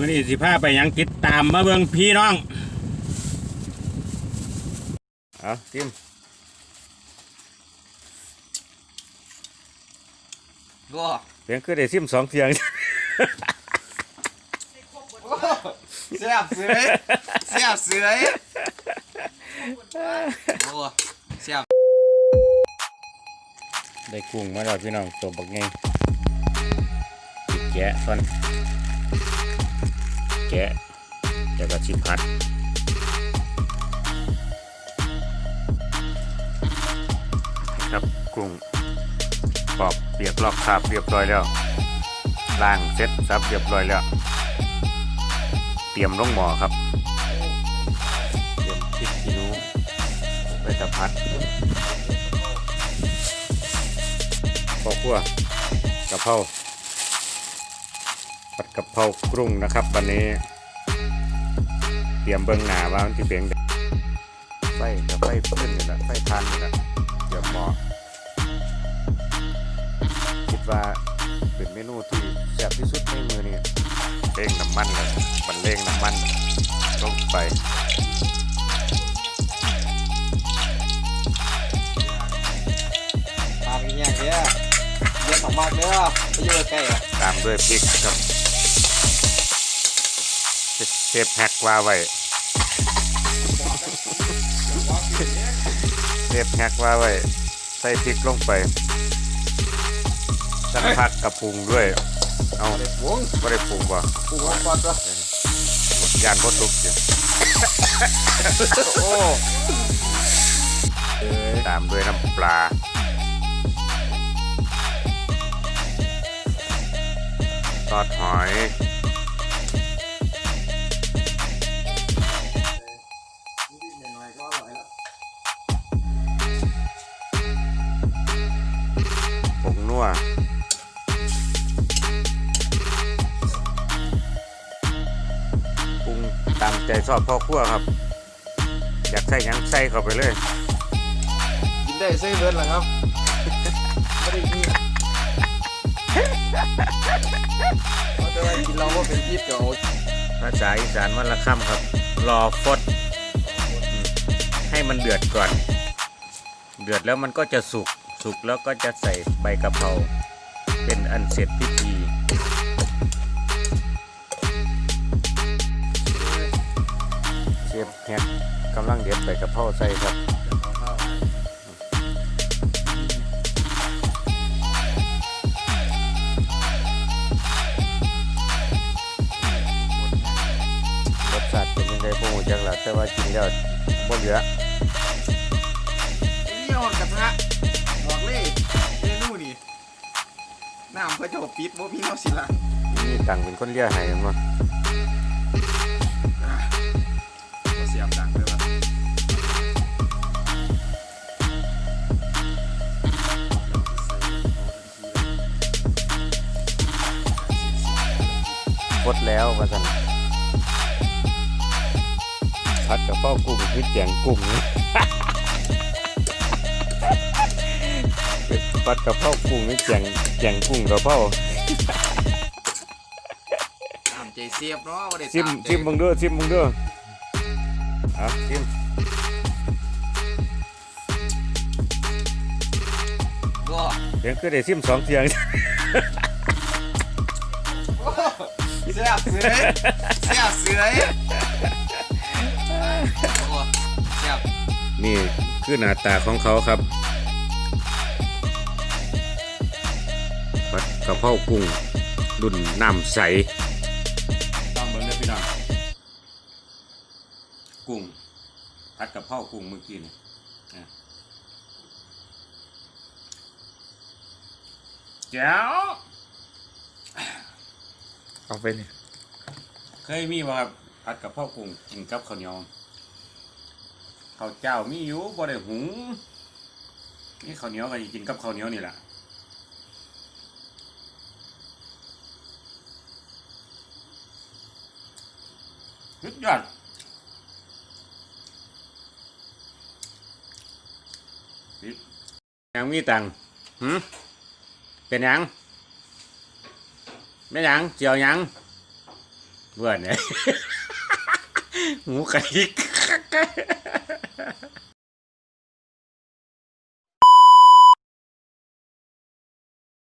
มื่อนี้สิพาไปหยังติดตามมาเบิ่งพี่น้อง เอาจิ้มก็เพียงคือได้ซิมสองเทียง เสียบเสือยเสียบเสือยโอ้เสียบได้กุ้งมาแล้วพี่น้องตัวบักไงแกะก่อน แกะแล้วก็ชิพัดครับกุ้งปอบเปียกลอกคราบเรียบร้อยแล้วล้างเสร็จซับเรียบร้อยแล้ว เตรียมลงหม้อครับ เตรียมพริกขี้หนูไปตะพัดข้าวคั่วกะเพรา ผัดกะเพรากรุ้งนะครับวันนี้ เตรียมเบิ้งหน้าว่ามันที่เปียงใดไฟกับไฟพื้นนี่แหละไฟทานนี่แหละเดี๋ยวหมอคิดว่าเป็นเมนูที่แซ่บที่สุดในมือนี่เร่งน้ำมันเลยมันเร่งน้ำมันลงไปปากอย่างเงี้ยเยอะสองมากเด้อไปอยู่ใกล้อะตามด้วยพริกครับ เทปแพ็กว่าไว้เทปแพ็กว่าไว้ ใส่พริกลงไปสักพักกระปรุงด้วย เอาไม่ได้ปรุงว่ะปูวงก่อนตัวยานบดทุกอยู่โอ้ตามด้วยน้ำปลาทอดหอย ตามใจชอบพ่อครัวครับ อยากใส่หยังใส่เข้าไปเลย กินได้ไส้เบิร์ดเหรอครับไม่ได้กินแต่ว่ากินเราก็เป็นพิษเดี๋ยวภาษาอีสานวันละค่ำครับ รอฟดอืมให้มันเดือดก่อน เดือดแล้วมันก็จะสุก สุกแล้วก็จะใส่ใบกะเพราเป็นอันเสร็จพิธี แฮกกำลังเด็ดใบกะเพราใส่ครับรสชาติเป็นยังไงพวกหูจักละแต่ว่ากินแล้วบ่เหลือนี่หอดกระทะบอกเลยเมนูนี่น้ำเพื่อจะปิดบ่มีน้ำสิละนี่ตังเป็นคนเลี้ยให้มั้ง พดแล้วว่าซั่นพัดกับพ่อกุ้งคือแจงกุ้งนี่พัดกับพ่อกุ้งนี่แจงแจงกุ้งกับพ่อตามใจเสียบเนาะบ่ได้ชิมตาใจชิมมึงด้วยชิมมึงด้วยอะชิมก็เพียงคือได้ชิมสองเทียงเสียบเสือยเสียบเสือยโอ้เสียบนี่คือหน้าตาของเขาครับผัดกะเพรากุ้งรุ่นน้ำใสต้องเบิ่งเด้อพี่น้องกุ้งผัดกะเพรากุ้งเมื่อกี้นี่อะแจ๋ว เอาไปนี่เคยมีบ่ครับผัดกะเพรากุ้งกินกับข้าวเหนียวข้าวเจ้ามีอยู่บ่ได้หุงนี่ข้าวเหนียวก็สิกินกับข้าวเหนียวนี่แหละสุดยอดนี่ยังมีตังหืมเป็นยัง ไม่ยังเจียวยังเบื่อเนี่ย หมูกระดิก